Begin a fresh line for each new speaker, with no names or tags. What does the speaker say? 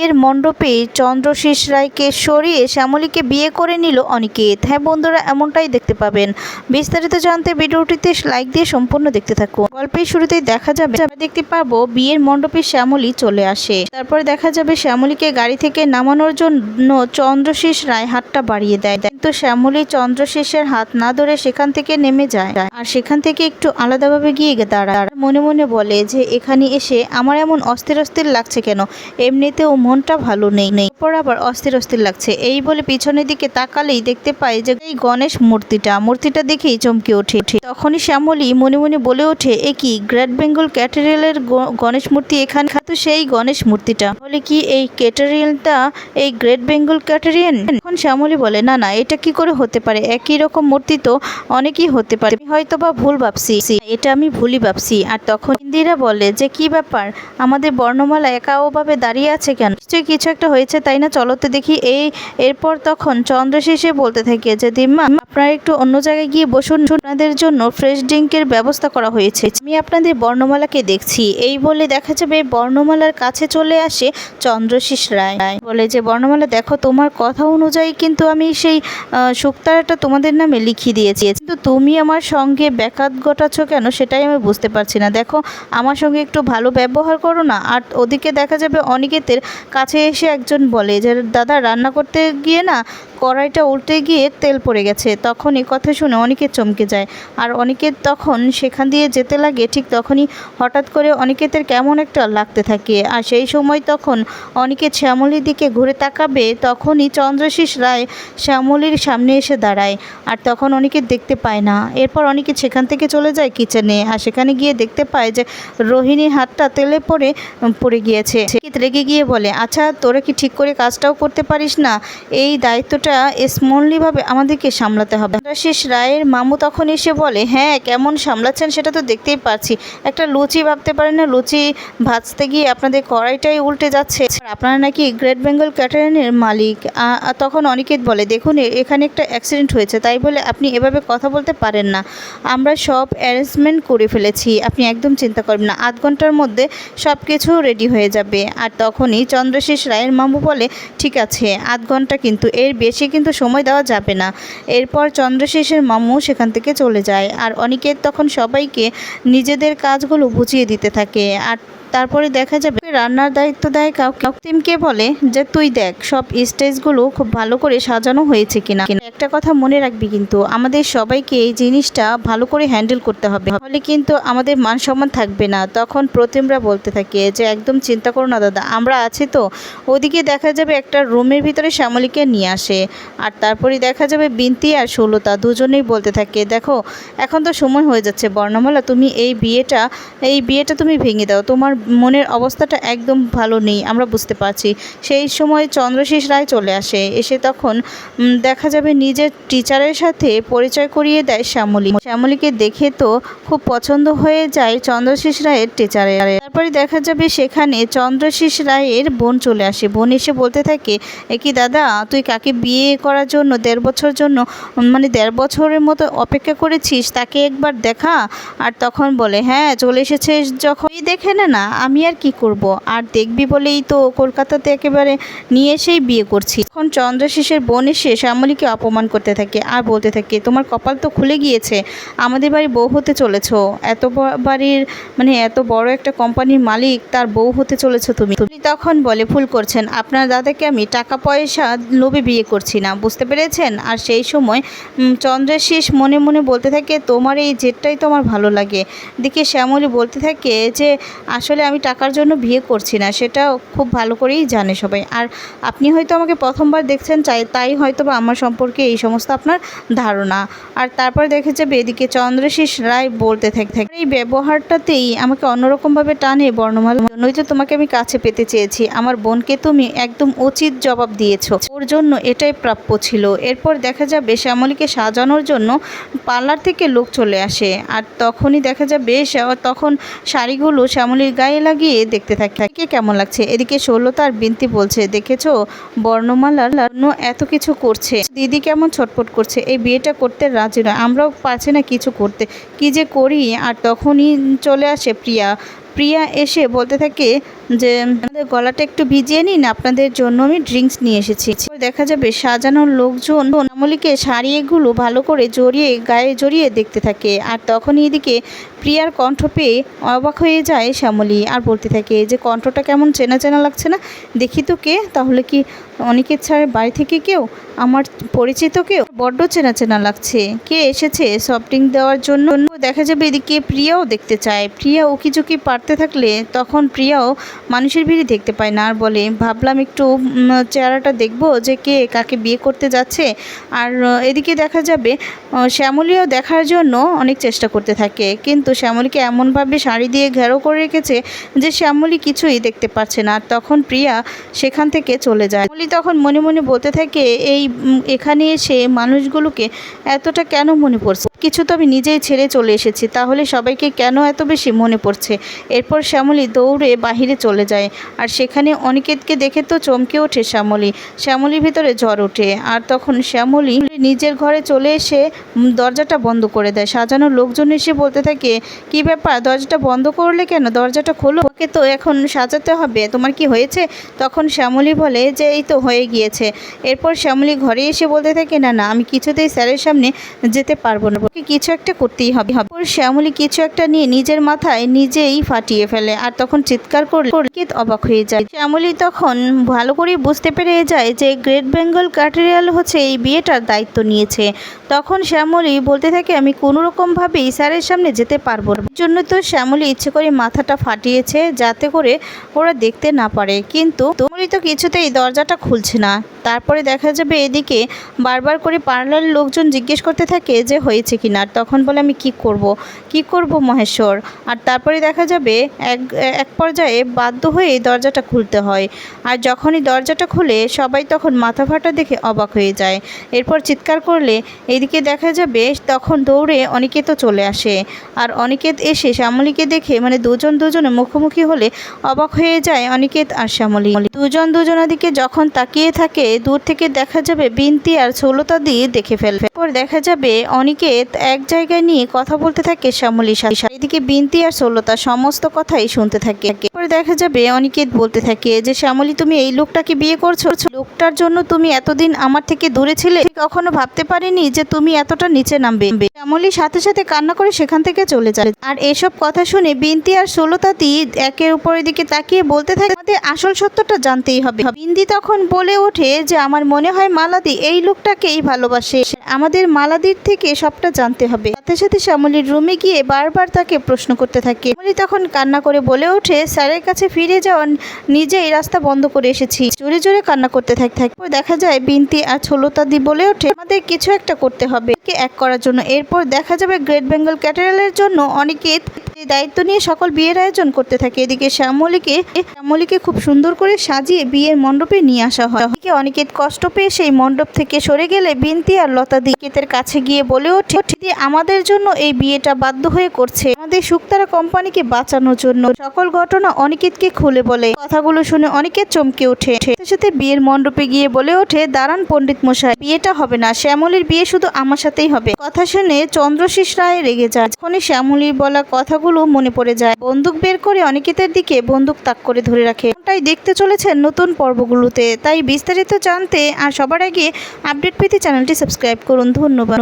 বিয়ের মণ্ডপে চন্দ্রশেষ রায়কে সরিয়ে শ্যামলীকে বিয়ে করে নিল অনিকেত। হ্যাঁ বন্ধুরা, এমনটাই দেখতে পাবেন। বিস্তারিত জানতে ভিডিওটিতে লাইক দিয়ে সম্পূর্ণ দেখতে থাকুন। গল্পের শুরুতেই দেখা যাবে দেখতে পাবো বিয়ের মণ্ডপে শ্যামলী চলে আসে। তারপরে দেখা যাবে শ্যামলীকে গাড়ি থেকে নামানোর জন্য চন্দ্রশেষ রায় হাতটা বাড়িয়ে দেয়। কিন্তু শ্যামলী চন্দ্রশেষের হাত না ধরে সেখান থেকে নেমে যায়। আর সেখান থেকে একটু আলাদাভাবে গিয়ে দাঁড়ায়। মনে মনে বলে যে, এখানে এসে আমার এমন অস্থির অস্থির লাগছে কেন? এমনিতেও মনটা ভালো নেই। নেই পর আবার অস্থির অস্থির লাগছে। এই বলে পিছনের দিকে তাকালেই দেখতে পাই যে, এই গণেশ মূর্তিটা মূর্তিটা দেখেই চমকে ওঠে। তখনই শ্যামলী মনে মনে বলে ওঠে, এ কি, গ্রেট বেঙ্গল ক্যাটেরিয়ালের গণেশ মূর্তি এখানে? তো সেই গণেশ মূর্তিটা। বলে, কি, এই ক্যাটেরিয়ালটা এই গ্রেট বেঙ্গল ক্যাটেরিয়ান এখন শ্যামলী বলে, না না, এটা কি করে হতে পারে? একই রকম মূর্তি তো অনেকই হতে পারে। হয়তো বা ভুল ভাবছি। এটা আমি ভুলই ভাবছি। আর তখন ইন্দিরা বলে, যে কি ব্যাপার? আমাদের বর্ণমালা একাওভাবে দাঁড়িয়ে আছে কেন? নিশ্চয়ই কিছু একটা হয়েছে, তাই না? চলো তো দেখি। এই, এরপর তখন চন্দ্রশেষে বলতে থাকে যে, দিম্মা, আপনারা একটু অন্য জায়গায় গিয়ে বসুন। আপনাদের জন্য ফ্রেশ ড্রিঙ্কের ব্যবস্থা করা হয়েছে। আমি আপনাদের বর্ণমালাকে দেখছি। এই বলে দেখা যাবে বর্ণমালার কাছে চলে আসে চন্দ্রশেষ রায়। বলে যে, বর্ণমালা দেখো, তোমার কথা অনুযায়ী কিন্তু আমি সেই শুকতারাটা তোমাদের নামে লিখিয়ে দিয়েছি। কিন্তু তুমি আমার সঙ্গে ব্যাঘাত ঘটাচ্ছ কেন সেটাই আমি বুঝতে পারছি না। দেখো, আমার সঙ্গে একটু ভালো ব্যবহার করো না, আর ওদিকে দেখা যাবে অনিকেতের কাছে এসে একজন বলে যে, দাদা, রান্না করতে গিয়ে না কড়াইটা উল্টে গিয়ে তেল পড়ে গেছে। তখন এই কথা শুনে অনিকেত চমকে যায়। আর অনিকেত তখন সেখান দিয়ে যেতে লাগে ঠিক তখনই হঠাৎ করে অনিকেতের কেমন একটা লাগতে থাকে। আর সেই সময় তখন অনিকেত শ্যামলীর দিকে ঘুরে তাকাবে, তখনই চন্দ্রশেষ রায় শ্যামলীর সামনে এসে দাঁড়ায় আর তখন অনিকেত দেখতে পায় না। এরপর অনিকেত সেখান থেকে চলে যায় কিচেনে আর সেখানে গিয়ে দেখতে পায় যে রোহিণীর হাতটা তেলে পড়ে পড়ে গিয়েছে। রেগে গিয়ে বলে আচ্ছা তোরা কি ঠিক করে কাজটাও করতে পারিস না? এই দায়িত্বটা স্মললিভাবে আমাদেরকে সামলাতে হবে। শেষ রায়ের মামু তখন এসে বলে হ্যাঁ কেমন সামলাচ্ছেন সেটা তো দেখতেই পাচ্ছি একটা লুচি ভাবতে পারেন না, লুচি ভাজতে গিয়ে আপনাদের কড়াইটাই উল্টে যাচ্ছে। আপনারা নাকি গ্রেট বেঙ্গল ক্যাটারিনের মালিক। তখন অনিকেত বলে, দেখুন এখানে একটা অ্যাক্সিডেন্ট হয়েছে, তাই বলে আপনি এভাবে কথা বলতে পারেন না। আমরা সব অ্যারেঞ্জমেন্ট করে ফেলেছি, আপনি একদম চিন্তা করবেন না। আধ ঘণ্টার মধ্যে সব কিছু রেডি হয়ে যাবে। আর তখনই চন্দ্রশেষ রায়ের মামু বলে, ঠিক আছে, আধ ঘণ্টা কিন্তু, এর বেশি কিন্তু সময় দেওয়া যাবে না। এরপর চন্দ্রশেষের মামু সেখান থেকে চলে যায়। আর অনিকেত তখন সবাইকে নিজেদের কাজগুলো বুঝিয়ে দিতে থাকে। আর তারপরে দেখা যাবে রান্নার দায়িত্ব দেয় কাউকে বলে যে, তুই দেখ, সব স্টেজগুলো খুব ভালো করে সাজানো হয়েছে কিনা। একটা কথা মনে রাখবি কিন্তু, আমাদের সবাইকে এই জিনিসটা ভালো করে হ্যান্ডেল করতে হবে। তাহলে কিন্তু আমাদের মান সম্মান থাকবে না। তখন প্রতিমরা বলতে থাকে যে, একদম চিন্তা করো না দাদা, আমরা আছি তো। ওদিকে দেখা যাবে একটা রুমের ভিতরে শ্যামলীকে নিয়ে আসে। আর তারপরে দেখা যাবে বিনতি আর ষোলতা দুজনেই বলতে থাকে, দেখো, এখন তো সময় হয়ে যাচ্ছে বর্ণমালা, তুমি এই বিয়েটা এই বিয়েটা তুমি ভেঙে দাও। তোমার মনের অবস্থাটা একদম ভালো নেই, আমরা বুঝতে পারছি। সেই সময় চন্দ্রশেষ রায় চলে আসে, এসে তখন দেখা যাবে নিজের টিচারের সাথে পরিচয় করিয়ে দেয় শ্যামলী। শ্যামলীকে দেখে তো খুব পছন্দ হয়ে যায় চন্দ্রশেষ রায়ের টিচারের তারপরে দেখা যাবে সেখানে চন্দ্রশেষ রায়ের বোন চলে আসে। বোন এসে বলতে থাকে কি দাদা, তুই কাকে বিয়ে করার জন্য, দেড় বছর জন্য মানে দেড় বছরের মতো অপেক্ষা করেছিস? তাকে একবার দেখা। আর তখন বলে হ্যাঁ চলে এসেছে যখন। দেখে না না আমি আর কি করব? আর দেখবি বলেই তো কলকাতাতে একেবারে নিয়ে এসেই বিয়ে করছি। তখন চন্দ্রশেষের বোন এসে শ্যামলীকে অপমান করতে থাকে আর বলতে থাকে, তোমার কপাল তো খুলে গিয়েছে। আমাদের বাড়ি বউ হতে চলেছ। এত বাড়ির মানে এত বড় একটা কোম্পানির মালিক, তার বউ হতে চলেছো তুমি। তুমি তখন বলে, ভুল করছেন। আপনার দাদাকে আমি টাকা পয়সা লোভে বিয়ে করছি না। বুঝতে পেরেছেন? আর সেই সময় চন্দ্রশেষ মনে মনে বলতে থাকে, তোমার এই জেটটাই তো আমার ভালো লাগে। দিকে শ্যামলী বলতে থাকে যে, আসলে আমি টাকার জন্য বিয়ে করছি না সেটা খুব ভালো করেই জানে সবাই। আর আপনি হয়তো আমাকে প্রথমবার দেখছেন চাই তাই হয়তো বা আমার সম্পর্কে এই সমস্ত আপনার ধারণা। আর তারপরে দেখে যাবে এদিকে চন্দ্রশেষ রায় বলতে থাকে থাকে, এই ব্যবহারটাতেই আমাকে অন্যরকমভাবে টানে বর্ণমালা। নয়তো তোমাকে আমি কাছে পেতে চেয়েছি। আমার বোনকে তুমি একদম উচিত জবাব দিয়েছ। ওর জন্য এটাই প্রাপ্য ছিল। এরপর দেখা যাবে শ্যামলীকে সাজানোর জন্য পার্লার থেকে লোক চলে আসে। আর তখনই দেখা যাবে তখন শাড়িগুলো শ্যামলীর গায়ে লাগিয়ে দেখতে থাকে কেমন লাগছে? এদিকে ষোলো আর বিনতি বলছে, দেখেছ বর্ণমালার জন্য এত কিছু করছে। দিদি কেমন ছটপট করছে। এই বিয়েটা করতে রাজি নয়। আমরাও পারছি না কিছু করতে। কি যে করি? আর তখনই চলে আসে প্রিয়া। প্রিয়া এসে বলতে থাকে যে, আমাদের গলাটা একটু ভিজিয়ে নিন, আপনাদের জন্য আমি ড্রিঙ্কস নিয়ে এসেছি। দেখা যাবে সাজানোর লোকজন শ্যামলীকে শাড়িগুলো ভালো করে জড়িয়ে, গায়ে জড়িয়ে দেখতে থাকে। আর তখনই এদিকে প্রিয়ার কণ্ঠ পেয়ে অবাক হয়ে যায় শ্যামলী আর বলতে থাকে, যে কণ্ঠটা কেমন চেনা চেনা লাগছে না? দেখি তো কে। তাহলে কি অনেকের ছাড়া বাড়ি থেকে কেউ? আমার পরিচিত কেউ? বড্ড চেনা চেনা লাগছে। কে এসেছে? সফট দেওয়ার জন্য দেখা যাবে এদিকে প্রিয়াও দেখতে চায়। প্রিয়া উকিঝুঁকি পারতে থাকলে তখন প্রিয়াও মানুষের ভিড়ে দেখতে পায় না। আর বলে, ভাবলাম একটু চেহারাটা দেখব যে কে কাকে বিয়ে করতে যাচ্ছে। আর এদিকে দেখা যাবে শ্যামলীও দেখার জন্য অনেক চেষ্টা করতে থাকে। কিন্তু শ্যামলীকে এমনভাবে শাড়ি দিয়ে ঘেরো করে রেখেছে যে শ্যামলী কিছুই দেখতে পাচ্ছে না। আর তখন প্রিয়া সেখান থেকে চলে যায়। শ্যামলী তখন মনে মনে বলতে থাকে, এই এখানে এসে মানুষগুলোকে এতটা কেন মনে পড়ছে? কিছু তো আমি নিজেই ছেড়ে চলে এসেছি, তাহলে সবাইকে কেন এত বেশি মনে পড়ছে? এরপর শ্যামলী দৌড়ে বাহিরে চলে যায়, আর সেখানে অনিকেতকে দেখে তো চমকে ওঠে শ্যামলী। শ্যামলীর ভিতরে জ্বর ওঠে, আর তখন শ্যামলী নিজের ঘরে চলে এসে দরজাটা বন্ধ করে দেয়। সাজানো লোকজন এসে বলতে থাকে, কি ব্যাপার, দরজাটা বন্ধ করলে কেন? দরজাটা খোলো। ওকে তো এখন সাজাতে হবে, তোমার কি হয়েছে? তখন শ্যামলী বলে, যে এই তো হয়ে গিয়েছে। এরপর শ্যামলী ঘরে এসে বলতে থাকে, না না, আমি কিছুতেই স্যারের সামনে যেতে পারব না। কিছু একটা করতেই হবে। এরপর শ্যামলী কিছু একটা নিয়ে নিজের মাথায় নিজেই ফাটিয়ে ফেলে আর তখন চিৎকার করলে অবাক হয়ে যায়। শ্যামলী তখন ভালো করে বুঝতে পেরে যায় যে গ্রেট বেঙ্গল ক্যাটেরিয়াল হচ্ছে এই বিয়েটার দায়িত্ব নিয়েছে। তখন শ্যামলী বলতে থাকে, আমি কোনো রকমভাবেই স্যারের সামনে যেতে পারব না। জন্য তো শ্যামলী ইচ্ছে করে মাথাটা ফাটিয়েছে যাতে করে ওরা দেখতে না পারে। কিন্তু শ্যামলী তো কিছুতেই দরজাটা খুলছে না। তারপরে দেখা যাবে এদিকে বারবার করে পার্লার লোকজন জিজ্ঞেস করতে থাকে যে, হয়েছে কি না? তখন বলে, আমি কি করব? কি করব, মহেশ্বর? আর তারপরে দেখা যাবে এক এক পর্যায়ে বাধ্য হয়ে দরজাটা খুলতে হয়। আর যখনই দরজাটা খুলে, সবাই তখন মাথা ফাটা দেখে অবাক হয়ে যায়। এরপর চিৎকার করলে এদিকে দেখা যাবে তখন দৌড়ে অনিকেত চলে আসে। আর অনিকেত এসে শ্যামলীকে দেখে মানে দুজন দুজনে মুখোমুখি হলে অবাক হয়ে যায় অনিকেত আর শ্যামলী। দুজন দুজনের দিকে যখন তাকিয়ে থাকে, দূর থেকে দেখা যাবে বিনতি আর ষোলতা দিয়ে দেখে ফেলবে এরপর দেখা যাবে অনিকেত এক জায়গায় নিয়ে কথা বলতে থাকে শ্যামলীর সাথে। এদিকে বিনতি আর ষোলতা সমস্ত কথাই শুনতে থাকে। পরে দেখা যাবে অনিকেত বলতে থাকে যে, শ্যামলী, তুমি এই লোকটাকে বিয়ে করছ? লোকটার জন্য তুমি এতদিন আমার থেকে দূরে ছিলে কখনো ভাবতে পারিনি যে তুমি এতটা নিচে নামবে। শ্যামলী সাথে সাথে কান্না করে সেখান থেকে চলে যায়। আর এসব কথা শুনে বিন্তি আর ষোলতাতি একের উপরের দিকে তাকিয়ে বলতে থাকে আমাদের আসল সত্যটা জানতেই হবে। বিন্দি তখন বলে ওঠে যে, আমার মনে হয় মালাদি এই লোকটাকেই ভালোবাসে। আমাদের মালাদির থেকে সবটা জানতে হবে। সাথে সাথে শ্যামলীর রুমে গিয়ে বারবার তাকে প্রশ্ন করতে থাকে। শ্যামলী তখন কান্না করে বলে ওঠে, স্যারের কাছে ফিরে যাওয়ার নিজেই রাস্তা বন্ধ করে এসেছি। জোরে জোরে কান্না করতে থাকে থাকে। দেখা যায় বিনতি আর ছোলতাদি বলে ওঠে, আমাদের কিছু একটা করতে হবে। একে করার জন্য। এরপর দেখা যাবে গ্রেট বেঙ্গল ক্যাটেরালের জন্য অনিকেত এই দায়িত্ব নিয়ে সকল বিয়ের আয়োজন করতে থাকে। এদিকে শ্যামলীকে শ্যামলীকে খুব সুন্দর করে সাজিয়ে বিয়ের মণ্ডপে নিয়ে আসা হয়। এদিকে অনিকেত কষ্ট পেয়ে সেই মণ্ডপ থেকে সরে গেলে বিনতি আর লতা দিকেতের কাছে গিয়ে বলে ওঠে "দিদি, আমাদের জন্য এই বিয়েটা বাধ্য হয়ে করছে। আমাদের শুক্তারা কোম্পানিকে বাঁচানোর জন্য সকল ঘটনা অনিকেতকে খুলে বলে। কথাগুলো শুনে অনিকেত চমকে ওঠে। সাথে বিয়ের মণ্ডপে গিয়ে বলে ওঠে দাঁড়ান পণ্ডিত মশাই বিয়েটা হবে না। শ্যামলীর বিয়ে শুধু আমার সাথেই হবে। কথা শুনে চন্দ্রশীষ রায় রেগে যায়। যখনই শ্যামলীর বলা কথাগুলো মনে পড়ে যায়। বন্দুক বের করে অনিকেতের দিকে বন্দুক তাক করে ধরে রাখে। তাই দেখতে চলেছেন নতুন পর্বগুলোতে। তাই বিস্তারিত জানতে আর সবার আগে আপডেট পেতে চ্যানেলটি সাবস্ক্রাইব করুন। ধন্যবাদ।